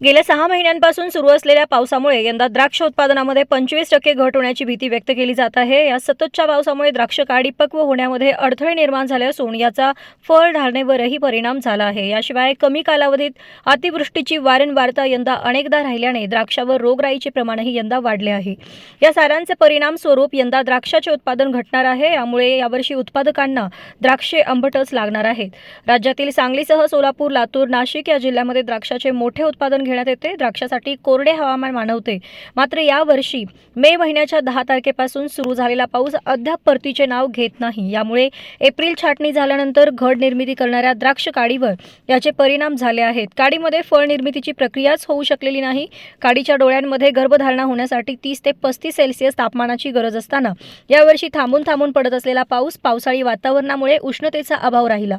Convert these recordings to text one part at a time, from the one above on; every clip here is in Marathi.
गेल्या सहा महिन्यांपासून सुरू असलेल्या पावसामुळे यंदा द्राक्ष उत्पादनामध्ये पंचवीस टक्के घट होण्याची भीती व्यक्त केली जात आहे. या सततच्या पावसामुळे द्राक्ष काडी पक्व होण्यामध्ये अडथळे निर्माण झाले असून याचा फळ धारणेवरही परिणाम झाला आहे. याशिवाय कमी कालावधीत अतिवृष्टीची वारंवारता यंदा अनेकदा राहिल्याने द्राक्षावर रोगराईचे प्रमाणही यंदा वाढले आहे. या साऱ्यांचे परिणाम स्वरूप यंदा द्राक्षाचे उत्पादन घटणार आहे. यामुळे यावर्षी उत्पादकांना द्राक्षे आंबटच लागणार आहेत. राज्यातील सांगलीसह सोलापूर लातूर नाशिक या जिल्ह्यामध्ये द्राक्षाचे मोठे उत्पादन घेण्यात येते. द्राक्षासाठी कोरडे हवामान मानवते. मात्र यावर्षी मे महिन्याच्या दहा तारखेपासून सुरू झालेला पाऊस अद्याप परतीचे नाव घेत नाही. यामुळे एप्रिल छाटणी झाल्यानंतर घड निर्मिती करणाऱ्या द्राक्ष काडीवर याचे परिणाम झाले आहेत. काडीमध्ये फळ निर्मितीची प्रक्रियाच होऊ शकलेली नाही. काडीच्या डोळ्यांमध्ये गर्भधारणा होण्यासाठी तीस ते पस्तीस सेल्सिअस तापमानाची गरज असताना यावर्षी थांबून थांबून पडत असलेला पाऊस पावसाळी वातावरणामुळे उष्णतेचा अभाव राहिला.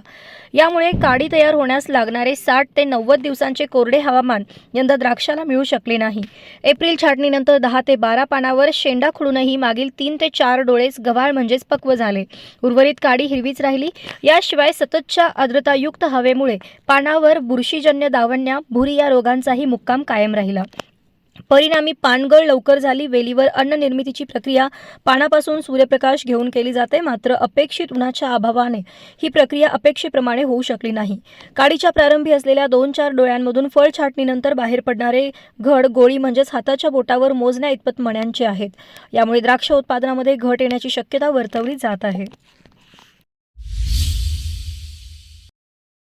यामुळे काडी तयार होण्यास लागणारे साठ ते नव्वद दिवसांचे कोरडे हवामान यंदा द्राक्षाला मिळू शकले नाही. एप्रिल छाटणीनंतर दहा ते बारा पानावर शेंडा खुडूनही मागील तीन ते चार डोळेच गव्हाळ म्हणजेच पक्व झाले. उर्वरित काडी हिरवीच राहिली. याशिवाय सततच्या आर्द्रतायुक्त हवेमुळे पानावर बुरशीजन्य दावण्या भुरी या रोगांचाही मुक्काम कायम राहिला. परिणामी पानगळ लवकर झाली. वेलीवर अन्न निर्मितीची प्रक्रिया पानापासून सूर्यप्रकाश घेऊन केली जाते. मात्र अपेक्षित उन्हाच्या अभावाने ही प्रक्रिया अपेक्षेप्रमाणे होऊ शकली नाही. काडीच्या प्रारंभी असलेल्या दोन चार डोळ्यांमधून फळ छाटणीनंतर बाहेर पडणारे घड गोळी म्हणजेच हाताच्या बोटावर मोजण्या इतपत मण्यांचे आहेत. यामुळे द्राक्ष उत्पादनामध्ये घट येण्याची शक्यता वर्तवली जात आहे.